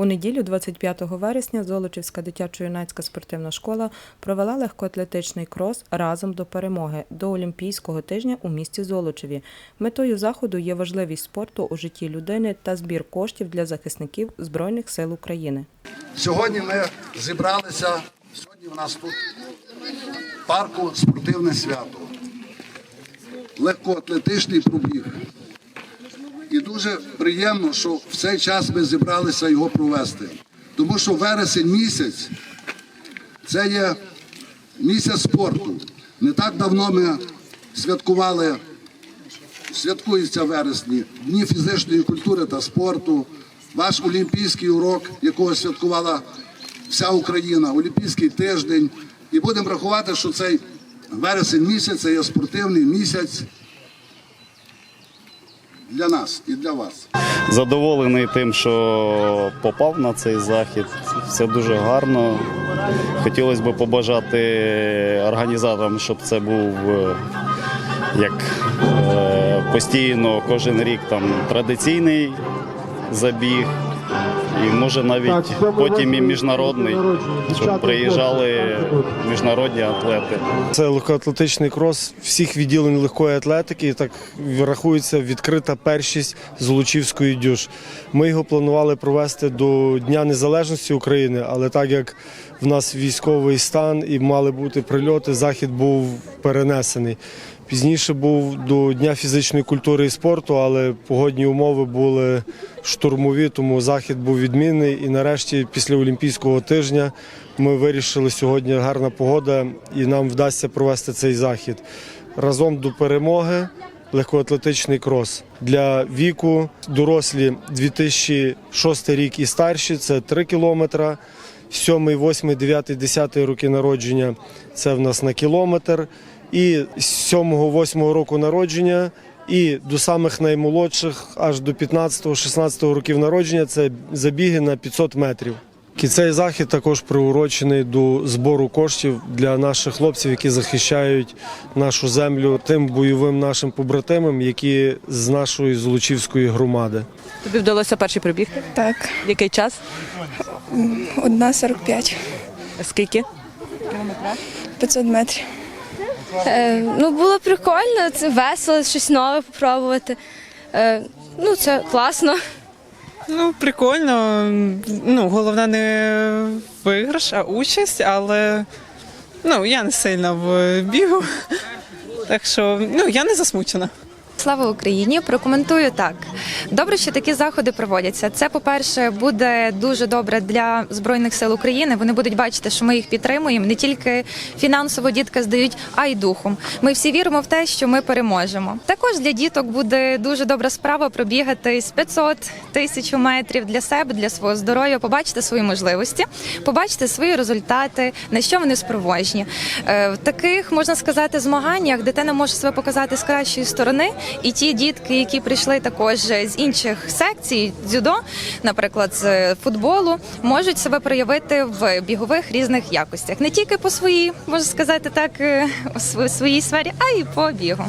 У неділю, 25 вересня, Золочівська дитячо-юнацька спортивна школа провела легкоатлетичний крос разом до перемоги до Олімпійського тижня у місті Золочеві. Метою заходу є важливість спорту у житті людини та збір коштів для захисників Збройних сил України. Сьогодні ми зібралися. Сьогодні у нас тут парку спортивне свято. Легкоатлетичний пробіг. І дуже приємно, що в цей час ми зібралися його провести. Тому що вересень місяць це є місяць спорту. Не так давно ми святкували, святкується вересні Дні фізичної культури та спорту, ваш олімпійський урок, якого святкувала вся Україна, Олімпійський тиждень. І будемо рахувати, що цей вересень місяць це є спортивний місяць для нас і для вас. Задоволений тим, що попав на цей захід. Все дуже гарно. Хотілося б побажати організаторам, щоб це був е, як е, постійно кожен рік там традиційний забіг. І може навіть потім і міжнародний, щоб приїжджали міжнародні атлети. Це легкоатлетичний крос всіх відділень легкої атлетики. і Так рахується відкрита першість Золочівської дюж. Ми його планували провести до Дня Незалежності України, але так як в нас військовий стан і мали бути прильоти, захід був перенесений. Пізніше був до Дня фізичної культури і спорту, але погодні умови були штурмові, тому захід був відмінний. І нарешті, після Олімпійського тижня, ми вирішили сьогодні гарна погода, і нам вдасться провести цей захід. Разом до перемоги легкоатлетичний крос для віку дорослі 2006 рік і старші це 3 кілометри. 7, 8, 9, 10 роки народження це в нас на кілометр. І з 7, 8 року народження і до самих наймолодших, аж до 15-16 років народження, це забіги на 500 метрів. І цей захід також приурочений до збору коштів для наших хлопців, які захищають нашу землю тим бойовим нашим побратимам, які з нашої Золочівської громади. Тобі вдалося перший пробігти? Так, Який час? одна 45, Скільки? 500 метрів. Е, ну, було прикольно, це весело, щось нове попробувати. Е, ну, це класно. Ну, прикольно. Ну, головне не виграш, а участь, але ну, я не сильно в бігу. Так що ну, я не засмучена. Слава Україні! Прокоментую так. Добре, що такі заходи проводяться. Це, по-перше, буде дуже добре для збройних сил України. Вони будуть бачити, що ми їх підтримуємо. Не тільки фінансово дітки здають, а й духом. Ми всі віримо в те, що ми переможемо. Також для діток буде дуже добра справа пробігати з 500 тисяч метрів для себе, для свого здоров'я, побачити свої можливості, побачити свої результати, на що вони спроможні. Е, В таких можна сказати змаганнях дитина може себе показати з кращої сторони. І ті дітки, які прийшли також з інших секцій, дзюдо, наприклад, з футболу, можуть себе проявити в бігових різних якостях, не тільки по своїй, можна сказати так, е, у своїй сфері, а й по бігу.